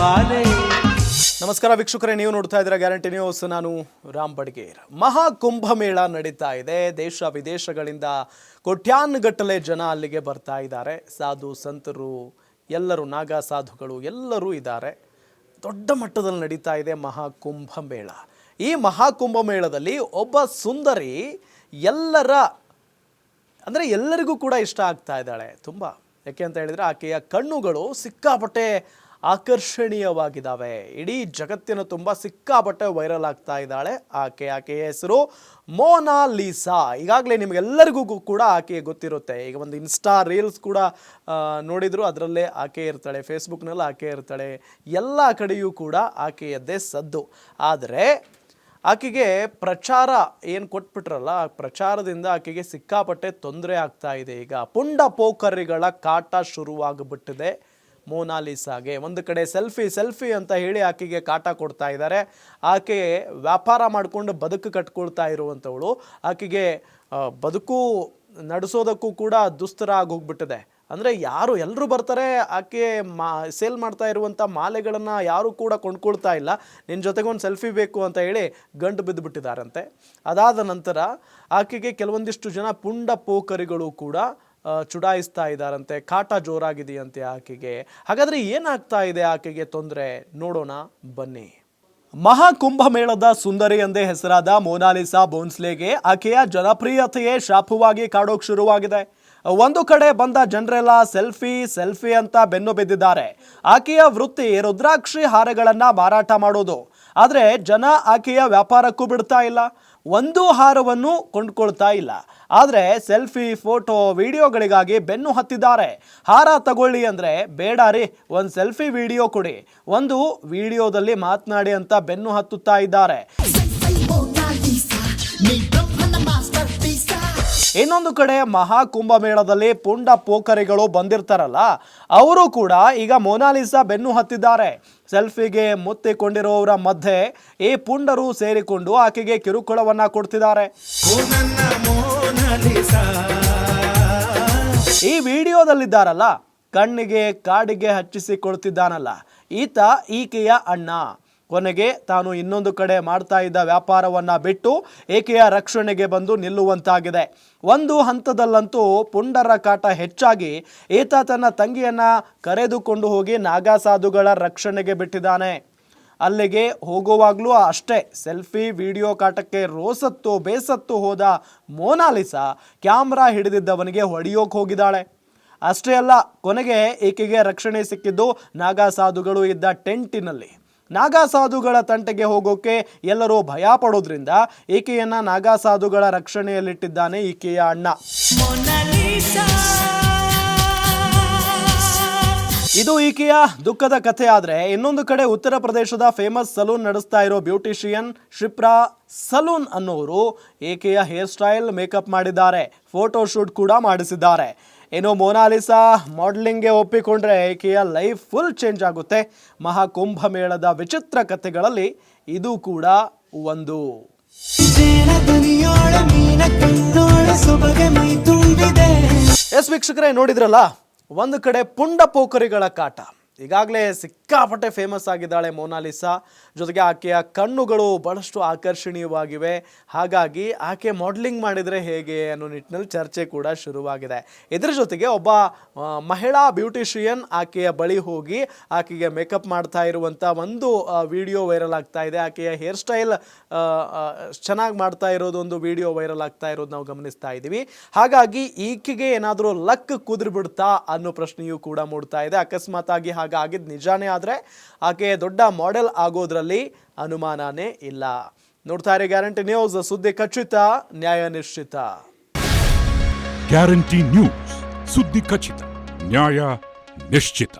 ಬಾಲೆ. ನಮಸ್ಕಾರ ವೀಕ್ಷಕರೇ, ನೀವು ನೋಡ್ತಾ ಇದ್ದೀರಾ ಗ್ಯಾರಂಟಿ ನ್ಯೂಸ್. ನಾನು ರಾಮ್ ಬಡ್ಗೇರ್. ಮಹಾ ಕುಂಭಮೇಳ ನಡೀತಾ ಇದೆ. ದೇಶ ವಿದೇಶಗಳಿಂದ ಕೋಟ್ಯಾನುಗಟ್ಟಲೆ ಜನ ಅಲ್ಲಿಗೆ ಬರ್ತಾ ಇದ್ದಾರೆ. ಸಾಧು ಸಂತರು, ಎಲ್ಲರೂ, ನಾಗಾ ಸಾಧುಗಳು ಎಲ್ಲರೂ ಇದ್ದಾರೆ. ದೊಡ್ಡ ಮಟ್ಟದಲ್ಲಿ ನಡೀತಾ ಇದೆ ಮಹಾ ಕುಂಭಮೇಳ ಈ ಮಹಾ ಕುಂಭಮೇಳದಲ್ಲಿ ಒಬ್ಬ ಸುಂದರಿ ಎಲ್ಲರ, ಅಂದರೆ ಎಲ್ಲರಿಗೂ ಕೂಡ ಇಷ್ಟ ಆಗ್ತಾ ಇದ್ದಾಳೆ. ತುಂಬ. ಯಾಕೆ ಅಂತ ಹೇಳಿದರೆ, ಆಕೆಯ ಕಣ್ಣುಗಳು ಸಿಕ್ಕಾಪಟ್ಟೆ ಆಕರ್ಷಣೀಯವಾಗಿದ್ದಾವೆ. ಇಡೀ ಜಗತ್ತಿನ ತುಂಬ ಸಿಕ್ಕಾಪಟ್ಟೆ ವೈರಲ್ ಆಗ್ತಾ ಇದ್ದಾಳೆ ಆಕೆ. ಆಕೆಯ ಹೆಸರು ಮೋನಾ ಲೀಸಾ. ಈಗಾಗಲೇ ನಿಮಗೆಲ್ಲರಿಗೂ ಕೂಡ ಆಕೆ ಗೊತ್ತಿರುತ್ತೆ. ಈಗ ಒಂದು ಇನ್ಸ್ಟಾ ರೀಲ್ಸ್ ಕೂಡ ನೋಡಿದರೂ, ಅದರಲ್ಲೇ ಆಕೆ ಇರ್ತಾಳೆ. ಫೇಸ್ಬುಕ್ನಲ್ಲಿ ಆಕೆ ಇರ್ತಾಳೆ. ಎಲ್ಲ ಕಡೆಯೂ ಕೂಡ ಆಕೆಯದ್ದೇ ಸದ್ದು. ಆದರೆ, ಆಕೆಗೆ ಪ್ರಚಾರ ಏನು ಕೊಟ್ಬಿಟ್ರಲ್ಲ, ಆ ಪ್ರಚಾರದಿಂದ ಆಕೆಗೆ ಸಿಕ್ಕಾಪಟ್ಟೆ ತೊಂದರೆ ಆಗ್ತಾ ಇದೆ. ಈಗ ಪುಂಡ ಪೋಖರಿಗಳ ಕಾಟ ಶುರುವಾಗ್ಬಿಟ್ಟಿದೆ. ಮೋನಾಲಿಸಾಗೆ. ಒಂದು ಕಡೆ ಸೆಲ್ಫಿ ಸೆಲ್ಫಿ ಅಂತ ಹೇಳಿ ಆಕೆಗೆ ಕಾಟ ಕೊಡ್ತಾ ಇದ್ದಾರೆ. ಆಕೆ ವ್ಯಾಪಾರ ಮಾಡಿಕೊಂಡು ಬದುಕು ಕಟ್ಕೊಳ್ತಾ ಇರುವಂಥವಳು. ಆಕೆಗೆ ಬದುಕು ನಡೆಸೋದಕ್ಕೂ ಕೂಡ ದುಸ್ತರ ಆಗೋಗ್ಬಿಟ್ಟಿದೆ ಅಂದರೆ ಯಾರು ಎಲ್ಲರೂ ಬರ್ತಾರೆ ಆಕೆ ಮಾ, ಸೇಲ್ ಮಾಡ್ತಾ ಇರುವಂಥ ಮಾಲೆಗಳನ್ನು ಯಾರೂ ಕೂಡ ಕೊಂಡ್ಕೊಳ್ತಾ ಇಲ್ಲ. ನಿನ್ನ ಜೊತೆಗೊಂದು ಸೆಲ್ಫಿ ಬೇಕು ಅಂತ ಹೇಳಿ ಗಂಟು ಬಿದ್ದುಬಿಟ್ಟಿದ್ದಾರಂತೆ ಅದಾದ ನಂತರ ಆಕೆಗೆ ಕೆಲವೊಂದಿಷ್ಟು ಜನ ಪುಂಡ ಪೋಕರಿಗಳು ಕೂಡ ಚುಡಾಯಿಸ್ತಾ ಇದ್ದಾರಂತೆ, ಕಾಟ ಜೋರಾಗಿದೆಯಂತೆ ಆಕೆಗೆ. ಹಾಗಾದರೆ ಏನಾಗ್ತಾ ಇದೆ ಆಕೆಗೆ ತೊಂದರೆ? ನೋಡೋಣ, ಬನ್ನಿ. ಮಹಾಕುಂಭಮೇಳದ ಸುಂದರಿ ಎಂದೇ ಹೆಸರಾದ ಮೋನಾಲಿಸಾ ಬೋನ್ಸ್ಲೆಗೆ ಆಕೆಯ ಜನಪ್ರಿಯತೆಯೇ ಶಾಪುವಾಗಿ ಕಾಡೋಕ್ ಶುರುವಾಗಿದೆ. ಒಂದು ಕಡೆ ಬಂದ ಜನರೆಲ್ಲ ಸೆಲ್ಫಿ ಸೆಲ್ಫಿ ಅಂತ ಬೆನ್ನು ಬಿದ್ದಿದ್ದಾರೆ. ಆಕೆಯ ವೃತ್ತಿ ರುದ್ರಾಕ್ಷಿ ಹಾರಗಳನ್ನು ಮಾರಾಟ ಮಾಡೋದು. ಆದರೆ ಜನ ಆಕೆಯ ವ್ಯಾಪಾರಕ್ಕೂ ಬಿಡ್ತಾ ಇಲ್ಲ. ಒಂದು ಹಾರವನ್ನು ಕೊಂಡ್ಕೊಳ್ತಾ ಇಲ್ಲ. ಆದರೆ ಸೆಲ್ಫಿ, ಫೋಟೋ, ವಿಡಿಯೋಗಳಿಗಾಗಿ ಬೆನ್ನು ಹತ್ತಿದ್ದಾರೆ. ಹಾರ ತಗೊಳ್ಳಿ ಅಂದರೆ ಬೇಡ ರೀ, ಒಂದು ಸೆಲ್ಫಿ ವಿಡಿಯೋ ಕೊಡಿ. ಒಂದು ವಿಡಿಯೋದಲ್ಲಿ ಮಾತನಾಡಿ ಅಂತ ಬೆನ್ನು ಹತ್ತುತ್ತಾ ಇದ್ದಾರೆ. ಇನ್ನೊಂದು ಕಡೆ ಮಹಾಕುಂಭಮೇಳದಲ್ಲಿ ಪುಂಡ ಪೋಖರಿಗಳು ಬಂದಿರ್ತಾರಲ್ಲ ಅವರು ಕೂಡ ಈಗ ಮೊನಾಲಿಸಾ ಬೆನ್ನು ಹತ್ತಿದ್ದಾರೆ. ಸೆಲ್ಫಿಗೆ ಮುತ್ತಿಕೊಂಡಿರುವವರ ಮಧ್ಯೆ ಈ ಪುಂಡರು ಸೇರಿಕೊಂಡು ಆಕೆಗೆ ಕಿರುಕುಳವನ್ನ ಕೊಡ್ತಿದ್ದಾರೆ. ಈ ವಿಡಿಯೋದಲ್ಲಿದ್ದಾರಲ್ಲ ಕಣ್ಣಿಗೆ ಕಾಡಿಗೆ ಹಚ್ಚಿಸಿಕೊಳ್ತಿದ್ದಾನಲ್ಲ ಈತ ಈಕೆಯ ಅಣ್ಣ. ಕೊನೆಗೆ ತಾನು ಇನ್ನೊಂದು ಕಡೆ ಮಾಡ್ತಾ ಇದ್ದ ವ್ಯಾಪಾರವನ್ನು ಬಿಟ್ಟು ಏಕೆಯ ರಕ್ಷಣೆಗೆ ಬಂದು ನಿಲ್ಲುವಂತಾಗಿದೆ. ಒಂದು ಹಂತದಲ್ಲಂತೂ ಪುಂಡರ ಕಾಟ ಹೆಚ್ಚಾಗಿ ಈತ ತನ್ನ ತಂಗಿಯನ್ನು ಕರೆದುಕೊಂಡು ಹೋಗಿ ನಾಗಾಸಾಧುಗಳ ರಕ್ಷಣೆಗೆ ಬಿಟ್ಟಿದ್ದಾನೆ. ಅಲ್ಲಿಗೆ ಹೋಗುವಾಗಲೂ ಅಷ್ಟೇ ಸೆಲ್ಫಿ, ವಿಡಿಯೋ ಕಾಟಕ್ಕೆ ರೋಸತ್ತು, ಬೇಸತ್ತು ಹೋದ ಮೋನಾಲಿಸಾ ಕ್ಯಾಮ್ರಾ ಹಿಡಿದಿದ್ದವನಿಗೆ ಹೊಡೆಯೋಕೆ ಹೋಗಿದ್ದಾಳೆ. ಅಷ್ಟೇ ಅಲ್ಲ, ಕೊನೆಗೆ ಈಕೆಗೆ ರಕ್ಷಣೆ ಸಿಕ್ಕಿದ್ದು ನಾಗಾಸಾಧುಗಳು ಇದ್ದ ಟೆಂಟಿನಲ್ಲಿ. ನಾಗಾ ಸಾಧುಗಳ ತಂಟೆಗೆ ಹೋಗೋಕೆ ಎಲ್ಲರೂ ಭಯ ಪಡೋದ್ರಿಂದ ಈಕೆಯನ್ನ ನಾಗಾ ಸಾಧುಗಳ ರಕ್ಷಣೆಯಲ್ಲಿಟ್ಟಿದ್ದಾನೆ ಈಕೆಯ ಅಣ್ಣ. ಇದು ಈಕೆಯ ದುಃಖದ ಕಥೆ ಆದ್ರೆ ಇನ್ನೊಂದು ಕಡೆ ಉತ್ತರ ಪ್ರದೇಶದ ಫೇಮಸ್ ಸಲೂನ್ ನಡೆಸ್ತಾ ಇರೋ ಬ್ಯೂಟಿಷಿಯನ್ ಶಿಪ್ರಾ ಸಲೂನ್ ಅನ್ನೋರು ಈಕೆಯ ಹೇರ್ ಸ್ಟೈಲ್ ಮೇಕಪ್ ಮಾಡಿದ್ದಾರೆ. ಫೋಟೋ ಶೂಟ್ ಕೂಡ ಮಾಡಿಸಿದ್ದಾರೆ. ಇನ್ನು ಮೋನಾಲಿಸಾ ಮಾಡಲಿಂಗ್ಗೆ ಒಪ್ಪಿಕೊಂಡ್ರೆ ಈಕೆಯ ಲೈಫ್ ಫುಲ್ ಚೇಂಜ್ ಆಗುತ್ತೆ. ಮಹಾಕುಂಭ ಮೇಳದ ವಿಚಿತ್ರ ಕಥೆಗಳಲ್ಲಿ ಇದು ಕೂಡ ಒಂದು. ಎಸ್ ವೀಕ್ಷಕರೇ, ನೋಡಿದ್ರಲ್ಲ? ಒಂದು ಕಡೆ ಪುಂಡ ಪೋಖರಿಗಳ ಕಾಟ. ಈಗಾಗಲೇ ಸಿಕ್ಕಾಪಟ್ಟೆ ಫೇಮಸ್ ಆಗಿದ್ದಾಳೆ ಮೋನಾಲಿಸಾ ಜೊತೆಗೆ ಆಕೆಯ ಕಣ್ಣುಗಳು ಬಹಳಷ್ಟು ಆಕರ್ಷಣೀಯವಾಗಿವೆ. ಹಾಗಾಗಿ ಆಕೆ ಮಾಡಲಿಂಗ್ ಮಾಡಿದರೆ ಹೇಗೆ ಅನ್ನೋ ನಿಟ್ಟಿನಲ್ಲಿ ಚರ್ಚೆ ಕೂಡ ಶುರುವಾಗಿದೆ. ಇದರ ಜೊತೆಗೆ ಒಬ್ಬ ಮಹಿಳಾ ಬ್ಯೂಟಿಷಿಯನ್ ಆಕೆಯ ಬಳಿ ಹೋಗಿ ಆಕೆಗೆ ಮೇಕಪ್ ಮಾಡ್ತಾ ಇರುವಂಥ ಒಂದು ವಿಡಿಯೋ ವೈರಲ್ ಆಗ್ತಾ ಇದೆ. ಆಕೆಯ ಹೇರ್ ಸ್ಟೈಲ್ ಚೆನ್ನಾಗಿ ಮಾಡ್ತಾ ಇರೋದು ಒಂದು ವಿಡಿಯೋ ವೈರಲ್ ಆಗ್ತಾ ಇರೋದು ನಾವು ಗಮನಿಸ್ತಾ ಇದ್ದೀವಿ. ಹಾಗಾಗಿ ಈಕೆಗೆ ಏನಾದರೂ ಲಕ್ ಕುದುರು ಬಿಡ್ತಾ ಅನ್ನೋ ಪ್ರಶ್ನೆಯೂ ಕೂಡ ಮೂಡ್ತಾ ಇದೆ. ಅಕಸ್ಮಾತ್ ಆಗಿ ಹಾಗಾಗಿದ್ದು ನಿಜಾನೇ ಆದರೆ ಆಕೆ ದೊಡ್ಡ ಮಾಡೆಲ್ ಆಗೋದ್ರಲ್ಲಿ ಅನುಮಾನನೇ ಇಲ್ಲ. ನೋಡ್ತಾ ಇರಿ ಗ್ಯಾರಂಟಿ ನ್ಯೂಸ್ ಸುದ್ದಿ ಖಚಿತ, ನ್ಯಾಯ ನಿಶ್ಚಿತ. ಗ್ಯಾರಂಟಿ ನ್ಯೂಸ್ ಸುದ್ದಿ ಖಚಿತ, ನ್ಯಾಯ ನಿಶ್ಚಿತ.